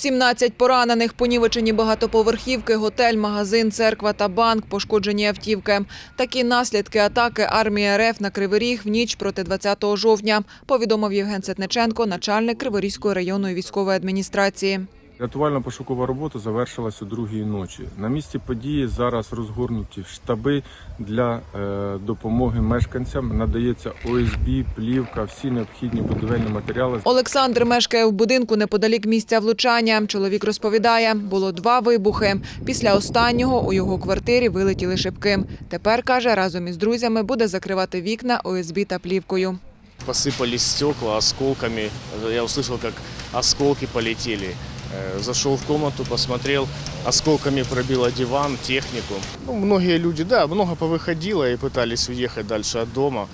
17 поранених, понівечені багатоповерхівки, готель, магазин, церква та банк, пошкоджені автівки. Такі наслідки атаки армії РФ на Кривий Ріг в ніч проти 20 жовтня, повідомив Євген Сетниченко, начальник Криворізької районної військової адміністрації. Рятувально-пошукова робота завершилась у другій ночі. На місці події зараз розгорнуті штаби для е, допомоги мешканцям. Надається ОСБ, плівка, всі необхідні будівельні матеріали. Олександр мешкає в будинку неподалік місця влучання. Чоловік розповідає, було два вибухи. Після останнього у його квартирі вилетіли шибки. Тепер каже, разом із друзями буде закривати вікна ОСБ та плівкою. Посыпались стекла осколками. Я услышал, как осколки полетели. Э, Зашел в комнату, посмотрел, осколками пробило диван, технику. Ну, многие люди, да, много повыходило и пытались уехать дальше от дома.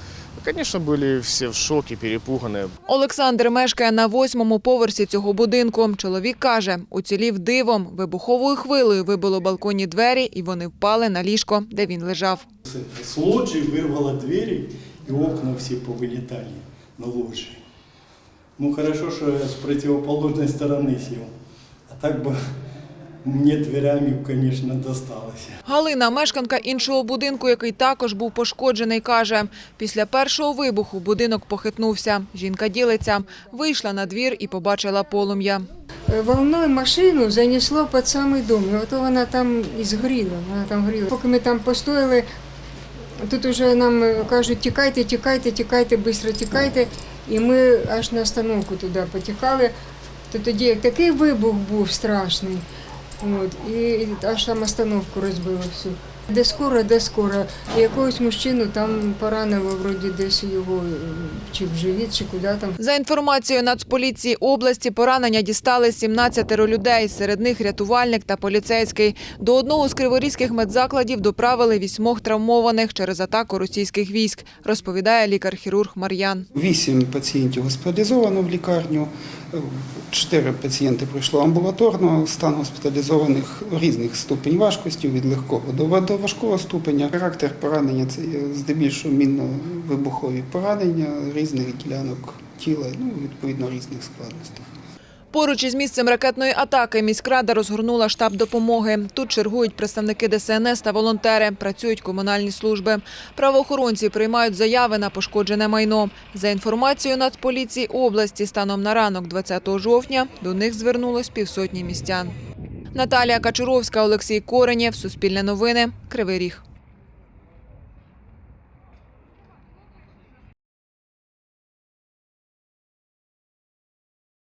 Конечно, были все в шоке, перепуганы. Олександр мешкає на восьмому поверсі цього будинку. Чоловік каже, уцілів дивом. Вибуховою хвилею вибило балконні двері, і вони впали на ліжко, де він лежав. С лоджии вырвало двери, и окна все повылетали на лоджии. Ну хорошо, что я с противоположной стороны сел. Так бы мне дверями, конечно, досталось. Галина, мешканка іншого будинку, який також був пошкоджений, каже, після першого вибуху будинок похитнувся. Жінка ділиться, вийшла на двір і побачила полум'я. Волною машину занесло під самий дом. І ото вона там і згоріла. Вона там горіла. Поки ми там постояли, тут вже нам е, кажуть, тікайте, тікайте, тікайте, швидко тікайте. І ми аж на остановку туди потікали. То тоді як такий вибух був страшний. От, і аж там остановку розбило всю. Де скоро, де скоро. І якогось мужчину там поранило, вроді десь його е, чи в живіт, чи куди там. За інформацією Нацполіції області, поранення дістали 17 людей. Серед них рятувальник та поліцейський. До одного з криворізьких медзакладів доправили вісьмох травмованих через атаку російських військ, розповідає лікар-хірург Мар'ян. Вісім пацієнтів госпіталізовано в лікарню, чотири пацієнти пройшло амбулаторно, стан госпіталізованих різних ступень важкості від легкого до важкого ступеня. Характер поранення це здебільшого мінно-вибухові поранення різних ділянок тіла, ну відповідно різних складностей. Поруч із місцем ракетної атаки міськрада розгорнула штаб допомоги. Тут чергують представники ДСНС та волонтери, працюють комунальні служби. Правоохоронці приймають заяви на пошкоджене майно. За інформацією Нацполіції області, станом на ранок 20 жовтня до них звернулось півсотні містян. Наталія Качуровська, Олексій Коренєв, Суспільне новини, Кривий Ріг.